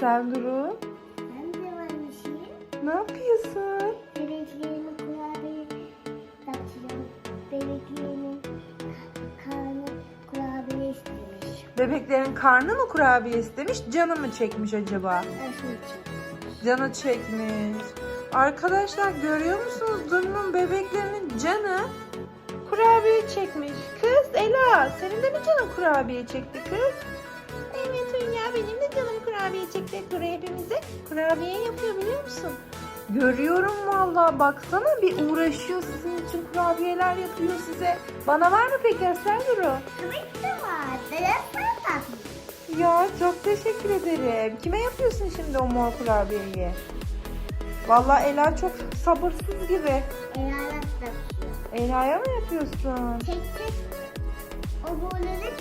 Senduru Ben de varmışım. ne yapıyorsun? Bebeklerimi kurabiye yapacağım. Bebeklerimin karnı kurabiye istemiş. Bebeklerin karnı mı kurabiye istemiş, canı mı çekmiş acaba? Canı çekmiş. Arkadaşlar görüyor musunuz? Duru'nun bebeklerinin canı kurabiye çekmiş. Kız Ela senin de mi canın kurabiye çekti kız? Kurabiye çekti. Duru hepimize kurabiye yapıyor biliyor musun? Görüyorum vallahi baksana bir uğraşıyor sizin için kurabiyeler yapıyor size. Bana var mı peki Aslan Duru? Tabii ki de var. Sen tatlı? Ya çok teşekkür ederim. Kime yapıyorsun şimdi o mor kurabiyeyi? Vallahi Ela çok sabırsız gibi. Elalet yapıyor. Ela'ya mı yapıyorsun? Tek tek o boğuları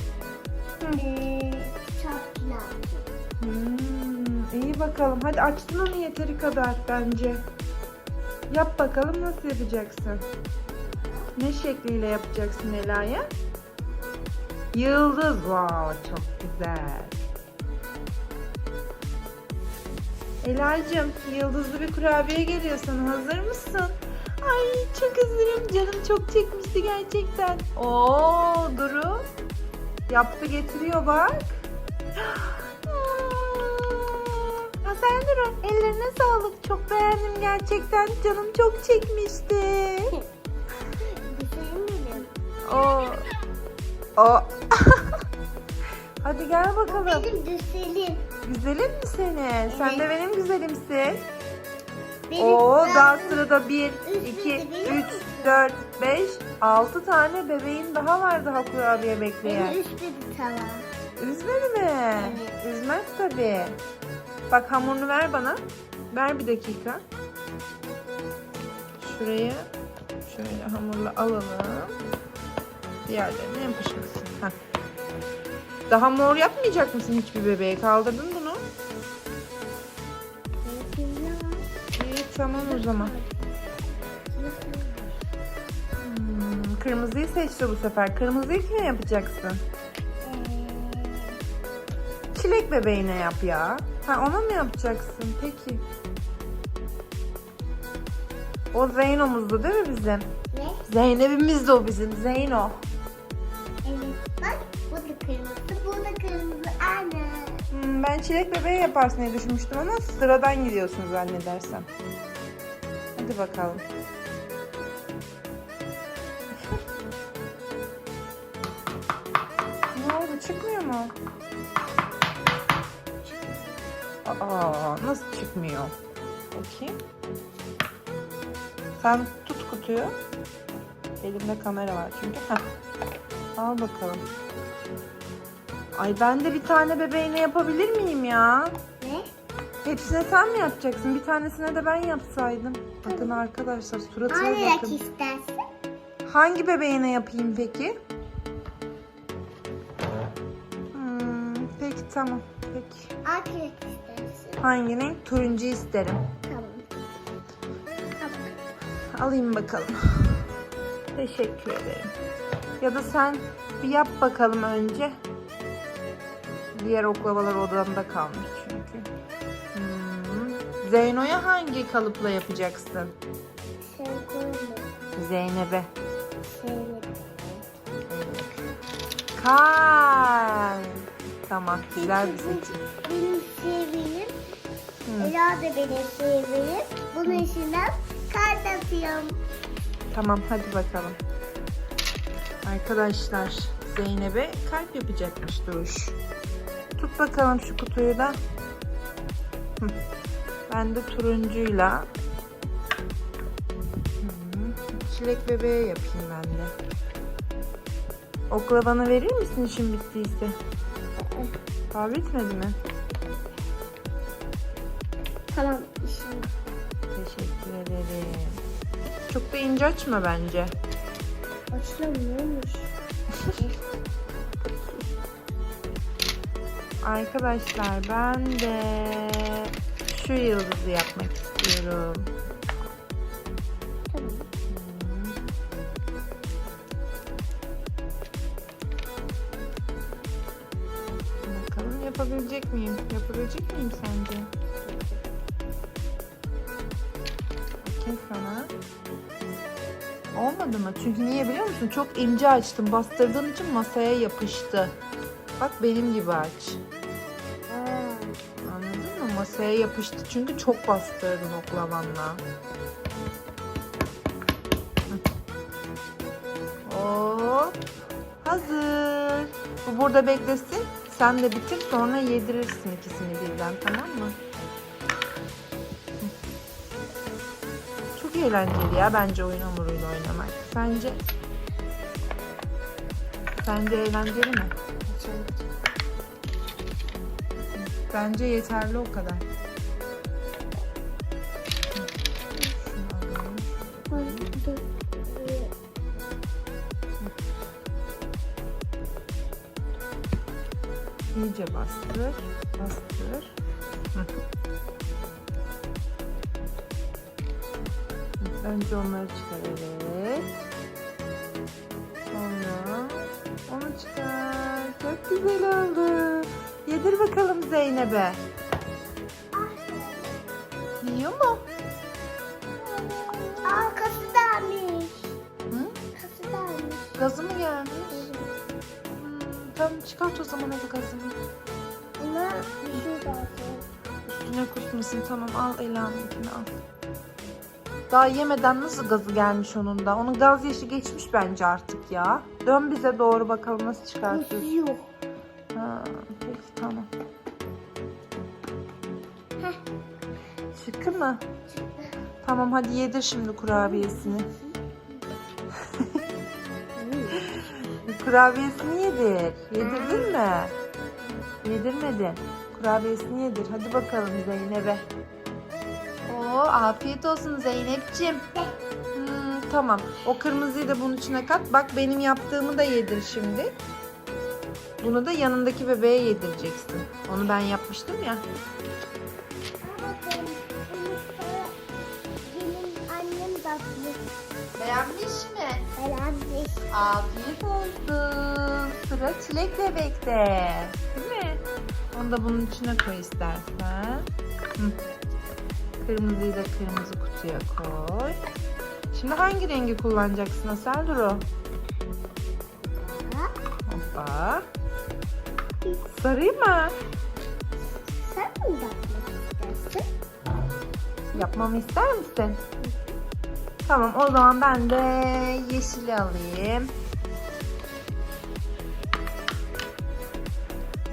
bakalım. Hadi açtın onu yeteri kadar bence. Yap bakalım nasıl yapacaksın? Ne şekliyle yapacaksın Ela'ya? Yıldız. Wow, çok güzel. Ela'cığım yıldızlı bir kurabiye geliyor sana. Hazır mısın? Ay çok hazırım. Canım çok çekmişti gerçekten. Oo Duru. Yaptı getiriyor bak. Duru ellerine sağlık. Çok beğendim gerçekten. Canım çok çekmişti. Senin benim. O. O. Hadi gel bakalım. Benim düselim. Güzelim mi seni? Sen de Evet. benim güzelimsin. Benim Oo daha sırada 1, Üst 2, üste biliyor 3, musun? 4, 5, 6 tane bebeğin daha var daha kurabiye bekleyen. Beni bir tava. Üzmedi mi? Evet. Üzmez tabii. Bak hamurunu ver bana. Ver bir dakika. Şuraya şöyle hamurla alalım. Diğerlerine yapışmasın. Heh. Daha mor yapmayacak mısın hiçbir bebeğe? Kaldırdın bunu. İyi tamam o zaman. Hmm, kırmızıyı seçti bu sefer. Kırmızıyı kime yapacaksın? Çilek bebeğine yap ya. Ha ona mı yapacaksın? Peki. O Zeyno'muzdu değil mi bizim? Ne? Zeynep'imiz de o bizim. Zeyno. Evet. Bak bu da kırmızı, bu da kırmızı. Anne. Hmm, ben çilek bebeği yaparsın diye düşünmüştüm ama sıradan gidiyorsun zannedersem. Hadi bakalım. ne oldu? Çıkmıyor mu? Aa, nasıl çıkmıyor? Bakayım. Sen tut kutuyu. Elimde kamera var çünkü. Heh. Al bakalım. Ay ben de bir tane bebeğine yapabilir miyim ya? Ne? Hepsine sen mi yapacaksın? Bir tanesine de ben yapsaydım. Bakın arkadaşlar suratına yak bakın. istersin. Hangi bebeğine yapayım peki? Hmm, peki tamam. Peki. Ak yak Hangi renk? Turuncu isterim. Tamam. Tamam. Alayım bakalım. Teşekkür ederim. Ya da sen bir yap bakalım önce. Diğer oklavalar odamda kalmış çünkü. Hmm. Zeyno'ya hangi kalıpla yapacaksın? Zeynep'e. Sevmedim. Kalp. Tamam güzel bir seçim. Benim sevgilim. Ela da benim sevgilim. Bunun içinden kart atıyorum. Tamam hadi bakalım. Arkadaşlar Zeynep'e kalp yapacakmış Duruş. Tut bakalım şu kutuyu da. Hı. Ben de turuncuyla Hı. çilek bebeğe yapayım ben de. Oklavanı verir misin işin bittiyse? Daha bitmedi mi? Tamam işim. Teşekkür ederim. Çok da ince açma bence. Açılamıyormuş. Arkadaşlar ben de şu yıldızı yapmak istiyorum. Yapabilecek miyim? Yapabilecek miyim sence? Bakayım sana. Olmadı mı? Çünkü niye biliyor musun? Çok ince açtım. Bastırdığın için masaya yapıştı. Bak benim gibi aç. Anladın mı? Masaya yapıştı çünkü çok bastırdın oklavanla. Hop. Hazır. Bu burada beklesin. Sen de bitir sonra yedirirsin ikisini birden tamam mı? Çok eğlenceli ya bence oyun hamuruyla oynamak. Sence? Sence eğlenceli mi? Bence yeterli o kadar. İyice bastır. Bastır. Önce onları çıkar evet. Sonra onu çıkar. Çok güzel oldu. Yedir bakalım Zeynep'e. Yiyor mu? Aa kası dermiş. Hı? Kası dermiş. Gazı mı gelmiş? Tamam çıkart o zaman hadi gazını. Buna bir şey lazım. Üstüne kusmasın tamam al Ela'nınkini al. Daha yemeden nasıl gazı gelmiş onun da? Onun gaz yaşı geçmiş bence artık ya. Dön bize doğru bakalım nasıl çıkartıyorsun. Yok. Ha, peki tamam. Heh. Çıktı mı? Tamam hadi yedir şimdi kurabiyesini. Kurabiyesini yedir. Yedirdin mi? Yedirmedin. Kurabiyesini yedir. Hadi bakalım Zeynep'e. Oo, afiyet olsun Zeynep'ciğim. Hmm, tamam. O kırmızıyı da bunun içine kat. Bak benim yaptığımı da yedir şimdi. Bunu da yanındaki bebeğe yedireceksin. Onu ben yapmıştım ya. Beğenmiş Afiyet olsun. Sıra çilek bebekte. Değil mi? Onu da bunun içine koy istersen. Hı. Kırmızıyı da kırmızı kutuya koy. Şimdi hangi rengi kullanacaksın Asel Duru? Hoppa. Sarıyı mı? Sen mi yapmak istersin? Yapmamı ister misin? Tamam o zaman ben de yeşili alayım.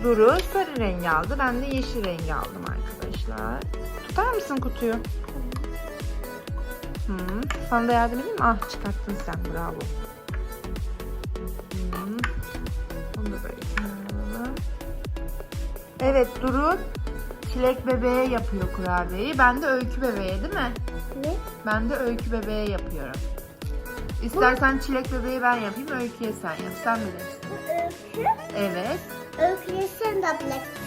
Duru sarı rengi aldı. Ben de yeşil rengi aldım arkadaşlar. Tutar mısın kutuyu? Hmm. Sana da yardım edeyim mi? Ah çıkarttın sen. Bravo. Hmm. Evet Duru çilek bebeğe yapıyor kurabiyeyi. Ben de öykü bebeğe değil mi? Ne? Ben de öykü bebeğe yapıyorum. İstersen çilek bebeği ben yapayım, öyküye sen yap. Sen bilirsin. Bu öykü. Evet. Öyküyü sen de yapacaksın.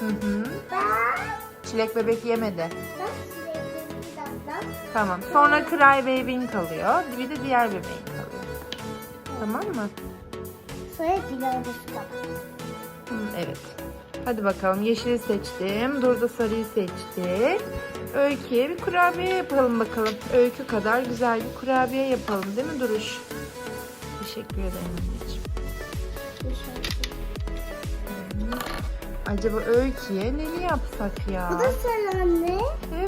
Hı hı. Ben. Çilek bebek yemedi. Ben size birazdan. Tamam. Sonra Cry Baby'in kalıyor. Bir de diğer bebeğin kalıyor. Tamam mı? Sonra dilerimiz kalır. Hı, evet. Hadi bakalım. Yeşili seçtim. Dur da sarıyı seçti. Öyküye bir kurabiye yapalım bakalım. Öykü kadar güzel bir kurabiye yapalım değil mi Duruş? Teşekkür ederim anneciğim. Acaba Öykü'ye neli yapsak ya? Bu da sen anne.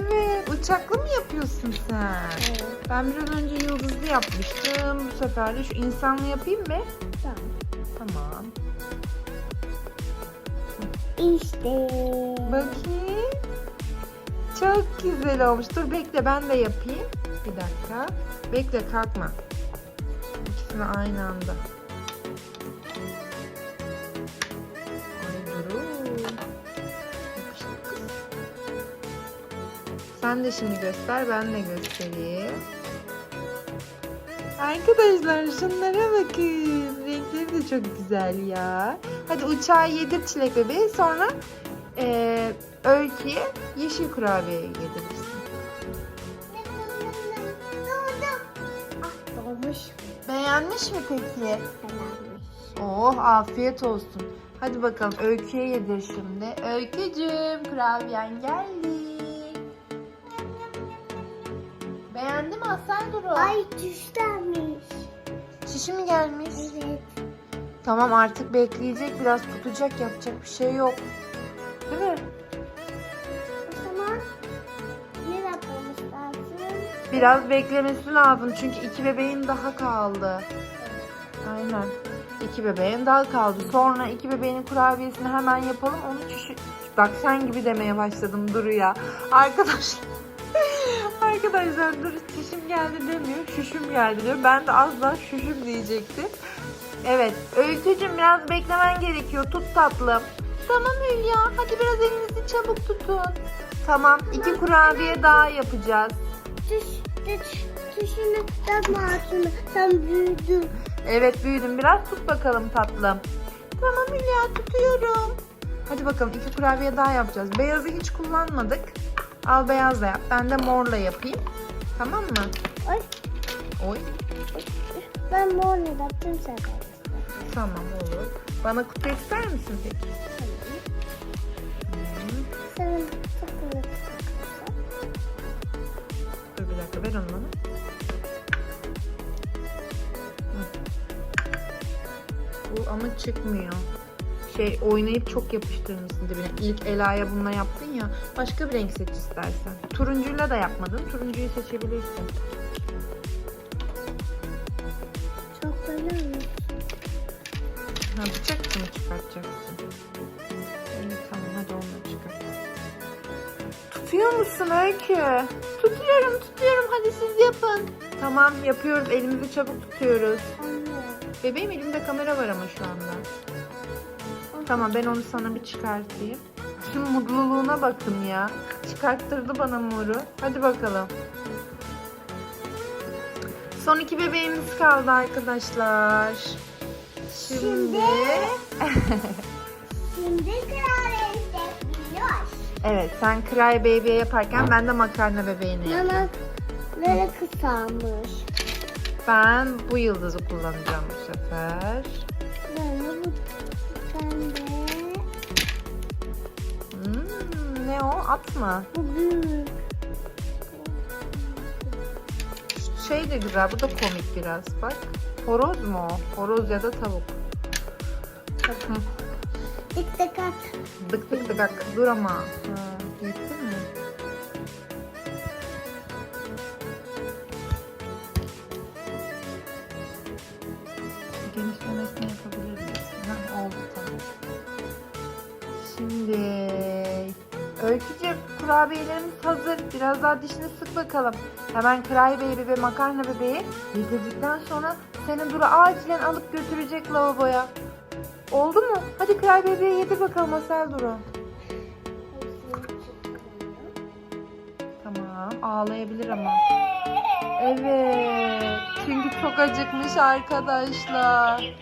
Evet. Uçaklı mı yapıyorsun sen? Evet. Ben biraz önce yıldızlı yapmıştım. Bu sefer de şu insanlı yapayım mı? İşte. Bakayım. Çok güzel olmuş. Dur bekle ben de yapayım. Bir dakika. Bekle kalkma. İkisini aynı anda. Sen de şimdi göster ben de göstereyim. Arkadaşlar şunlara bakın. Renkleri de çok güzel ya. Hadi uçağı yedir çilek bebeği sonra eee öyküye yeşil kurabiye yedirirsin. Doğdum. Ah doğmuş. Beğenmiş mi peki? Beğenmiş. Oh afiyet olsun. Hadi bakalım Öykü'ye yedir şimdi. Öykücüğüm kurabiyen geldi. Beğendi mi Aslan Duru? Ay düşlenmiş. Çişi mi gelmiş? Evet. Tamam artık bekleyecek biraz tutacak yapacak bir şey yok. Değil mi? O zaman ne yapmamız lazım? Biraz beklemesi lazım çünkü iki bebeğin daha kaldı. Aynen. İki bebeğin daha kaldı. Sonra iki bebeğinin kurabiyesini hemen yapalım. Onu çüşü... Bak sen gibi demeye başladım Duru ya. Arkadaşlar. Arkadaşlar Duru çişim geldi demiyor. Şüşüm geldi diyor. Ben de az daha şüşüm diyecektim. Evet. Öykücüğüm biraz beklemen gerekiyor. Tut tatlım. Tamam Hülya. Hadi biraz elinizi çabuk tutun. Tamam. iki kurabiye daha yapacağız. Düş, düş, düşünü yapma altını. Sen büyüdün. Evet büyüdüm biraz. Tut bakalım tatlım. Tamam Hülya tutuyorum. Hadi bakalım iki kurabiye daha yapacağız. Beyazı hiç kullanmadık. Al beyaz da yap. Ben de morla yapayım. Tamam mı? Ay, Oy. ben mor ne yaptım sen de. Tamam olur. Bana kutu ister misin peki? Takılı. Dur bir dakika ver onu bana. Bu ama çıkmıyor. Şey oynayıp çok yapıştırmışsın dibine. İlk Ela'ya bununla yaptın ya. Başka bir renk seç istersen. Turuncuyla da yapmadın. Turuncuyu seçebilirsin. Musun Öykü? Tutuyorum tutuyorum hadi siz yapın. Tamam yapıyoruz elimizi çabuk tutuyoruz. Anne. Bebeğim elimde kamera var ama şu anda. Tamam ben onu sana bir çıkartayım. Şu mutluluğuna bakın ya. Çıkarttırdı bana moru. Hadi bakalım. Son iki bebeğimiz kaldı arkadaşlar. Şimdi, Şimdi- Şimdi kral. Evet sen Cry Baby yaparken ben de makarna bebeğini yapayım. Mama böyle kısalmış. Ben bu yıldızı kullanacağım bu sefer. Ben de bu ben de Hmm, ne o? At mı? bu büyük. Şey de güzel. Bu da komik biraz. Bak. Horoz mu o? Horoz ya da tavuk. Hı. Dikkat at. Dık dık dık. ak. Dur ama. Ha, yetti mi? Genişlemesini yapabilir misin? Ha, oldu tamam. Şimdi Öykücüğüm kurabiyelerimiz hazır. Biraz daha dişini sık bakalım. Hemen Cry Baby ve makarna bebeği yedirdikten sonra seni Duru acilen alıp götürecek lavaboya. Oldu mu? Hadi Cry Baby'ye yedir bakalım Asel Duru. Tamam ağlayabilir ama. Evet. Çünkü çok acıkmış arkadaşlar.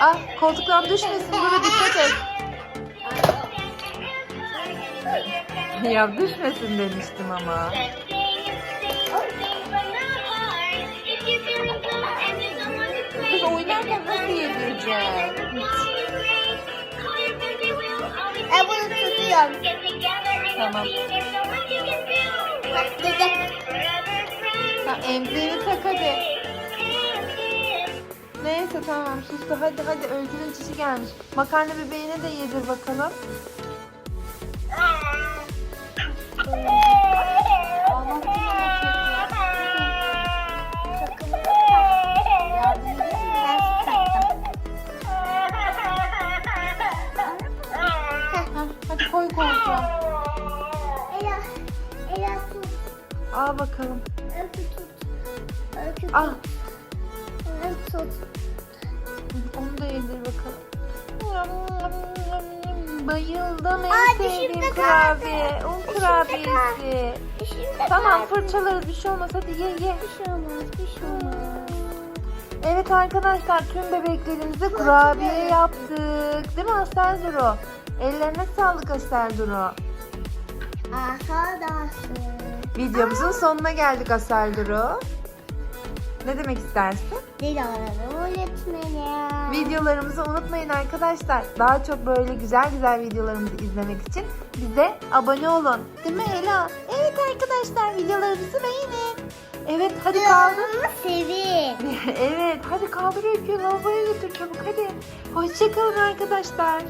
Ah koltuktan düşmesin Duru dikkat et. Ya düşmesin demiştim ama. Kız oynarken nasıl yedireceğim? Bunu tutuyorum. Tamam. Bak dede. Ha, emziğini tak hadi. Neyse tamam sustu. Hadi hadi öykünün çişi gelmiş. Makarna bebeğine de yedir bakalım. Ela, Ela tut. Al bakalım. Öpü tut. Öpü tut. Al. Öpü tut. Onu da yedir bakalım. Bayıldım en Aa, sevdiğim dişimde kurabiye. kaldı. Un Dişimde kurabiyesi. Şimdi Tamam kaldı. fırçalarız bir şey olmaz hadi ye ye. Bir şey olmaz, bir şey olmaz. Evet arkadaşlar tüm bebeklerimize kurabiye yaptık. Değil mi Asel Duru? Ellerine sağlık Asel Duru. Arkadaşlar. Videomuzun sonuna geldik Asel Duru. Ne demek istersin? Dilara öğretmenim. Videolarımızı unutmayın arkadaşlar. Daha çok böyle güzel güzel videolarımızı izlemek için bize abone olun. Değil mi Ela? Evet arkadaşlar videolarımızı beğenin. Evet hadi kaldır. Sevin. evet hadi kaldır öyküyü lavaboya götür çabuk hadi. Hoşçakalın arkadaşlar.